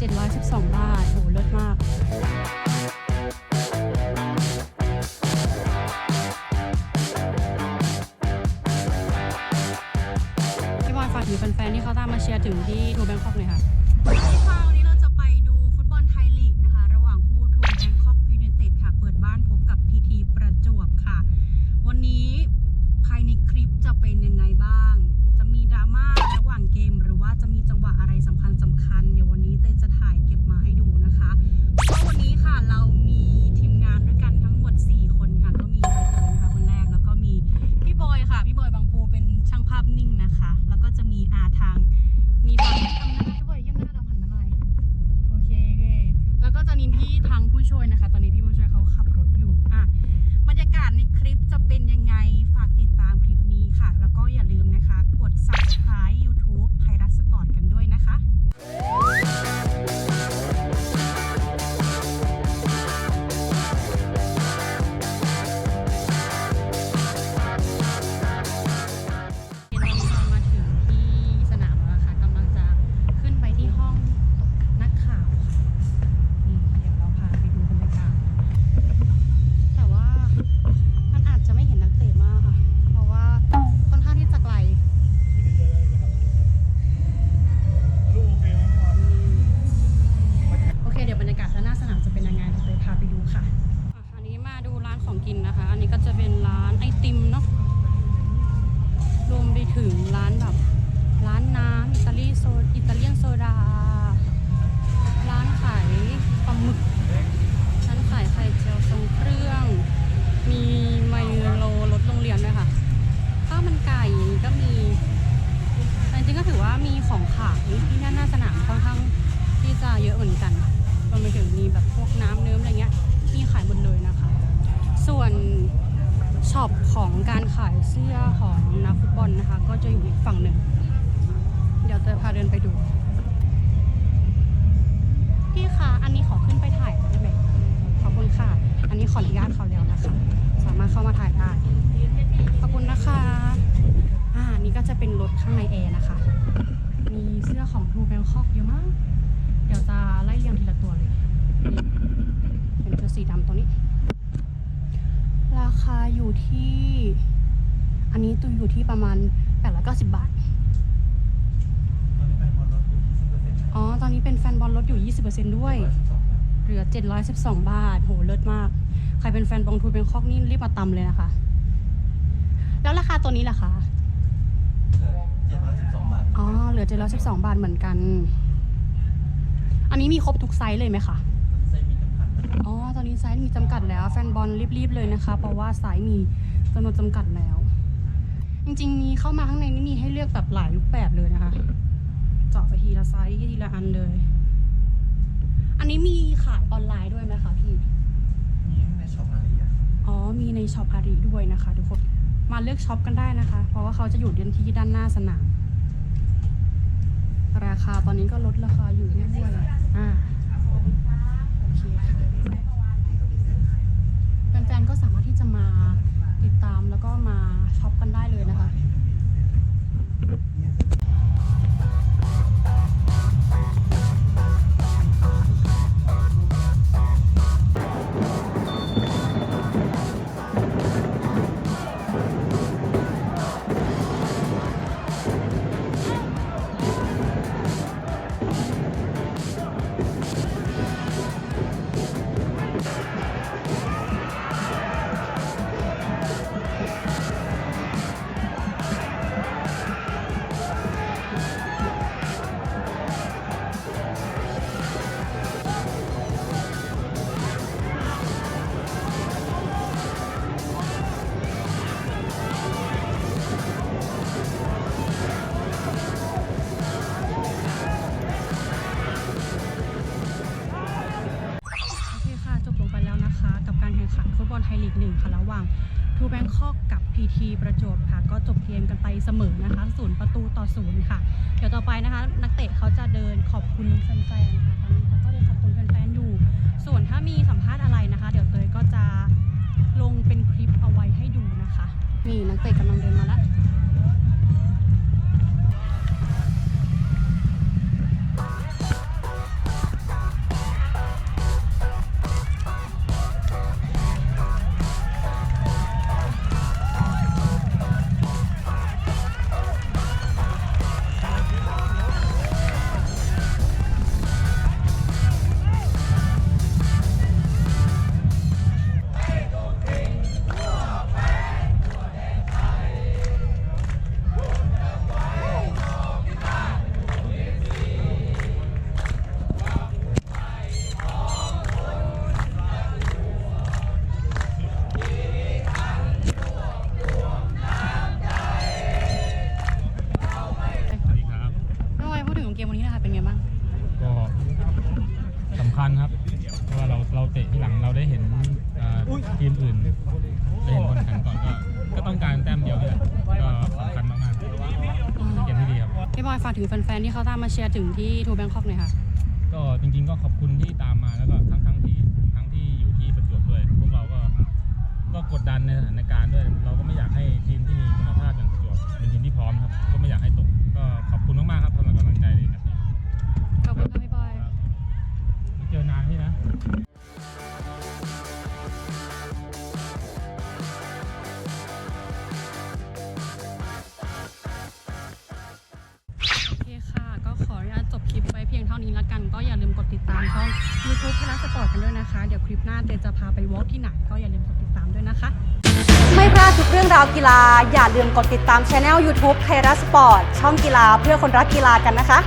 712 บาทโหเลิศมาก พี่บอยฝากถึงแฟนๆที่เขาตามมาเชียร์ถึงที่ทูแบงคอกหน่อยค่ะ นะคะ แล้วก็จะมีอาทาง ที่จะเยอะเหมือนกันรวมไปถึงมีแบบพวกน้ำเนิ้มอะไรเงี้ยมีขายหมดเลยนะคะ ส่วนช็อปของการขายเสื้อของนักฟุตบอลนะคะ ก็จะอยู่อีกฝั่งหนึ่ง เดี๋ยวเตยพาเดินไปดู พี่คะอันนี้ขอขึ้นไปถ่ายได้ไหมขอบคุณค่ะ อันนี้ขออนุญาตเขาแล้วนะคะ สามารถเข้ามาถ่ายได้ ขอบคุณนะคะ อ่า นี่ก็จะเป็นรถข้างในแอร์นะคะ มีเสื้อของทูแบงคอกเยอะมาก เดี๋ยวจะไล่เรียงทีละตัวเลยนี่เป็นตัวสีดำตัวนี้ ราคาอยู่ที่ อันนี้ตัวอยู่ที่ประมาณ890 บาท อ๋อ ตอนนี้เป็นแฟนบอลลดอยู่ 20%ด้วย เหลือ 712 บาท โห เลิศมาก ใครเป็นแฟนบองทูเป็นคอกนี่รีบมาตำเลยนะคะ แล้วราคาตัวนี้ล่ะคะ อ๋อ เหลือ 712 บาทเหมือนกันอั นนี้มีครบทุกไซส์เลยไหมคะอ๋อ ตอนนี้ไซส์มีจำกัดแล้ว แฟนบอลรีบๆเลยนะคะ เพราะว่าไซส์มีจำนวนจำกัดแล้ว จริงๆ มีเข้ามาข้างในนี่มีให้เลือกแบบหลายรูปแบบเลยนะคะ เจาะไปทีละไซส์ทีละอันเลย อันนี้มีขายออนไลน์ด้วยไหมคะพี่อ๋อ มีในช็อปอารีด้วยนะคะทุกคน มาเลือกช็อปกันได้นะคะ เพราะว่าเขาจะอยู่เดือนที่ด้านหน้าสนามราคาตอนนี้ก็ลดราคาอยู่เรื่อยๆอ่าโอเคค่ะแฟนๆก็สามารถที่จะมาติดตามแล้วก็มาช็อปกันได้เลยนะคะ แล้วนะคะ กับการแข่งขันฟุตบอลไทยลีกหนึ่งค่ะ ระหว่างทูแบงคอกกับพีทีประจวบค่ะ ก็จบเกมกันไปเสมอนะคะศูนย์ประตูต่อศูนย์ค่ะ เดี๋ยวต่อไปนะคะ นักเตะเขาจะเดินขอบคุณแฟนๆค่ะตอนนี้เขาก็เดินขอบคุณแฟนๆอยู่ ส่วนถ้ามีสัมภาษณ์อะไรนะคะ เดี๋ยวเตยก็จะลงเป็นคลิปเอาไว้ให้ดูนะคะ นี่นักเตะกำลังเดินมาแล้ว เราเราเตะที่หลังเราได้เห็นเอ่อทีมอื่นได้เห็นคนแข่งก่อนก็ก็ต้องการแต้มเดียวนี่แหละก็สำคัญมากๆเกมที่ดีครับ พี่บอยฝากถึงแฟนๆที่เขาตามมาเชียร์ถึงที่ทูแบงคอกหน่อยค่ะ ก็จริงๆก็ขอบคุณที่ตามมาแล้วก็ทั้งทั้งที่ทั้งที่อยู่ที่ประจวบด้วย พวกเราก็ก็กดดันในสถานการณ์ด้วย เราก็ไม่อยากให้ทีมที่มีคุณภาพอย่างประจวบเป็นทีมที่พร้อมครับ ก็ไม่อยากให้ตกก็ขอบคุณมากๆครับ ตามช่อง YouTube ไทยรัฐสปอร์ตกันด้วยนะคะ เดี๋ยวคลิปหน้าเจนจะพาไปวอล์กที่ไหนก็อย่าลืมกดติดตามด้วยนะคะ ไม่พลาดทุกเรื่องราวกีฬา อย่าลืมกดติดตามช anel YouTube ไทยรัฐสปอร์ตช่องกีฬาเพื่อคนรักกีฬากันนะคะ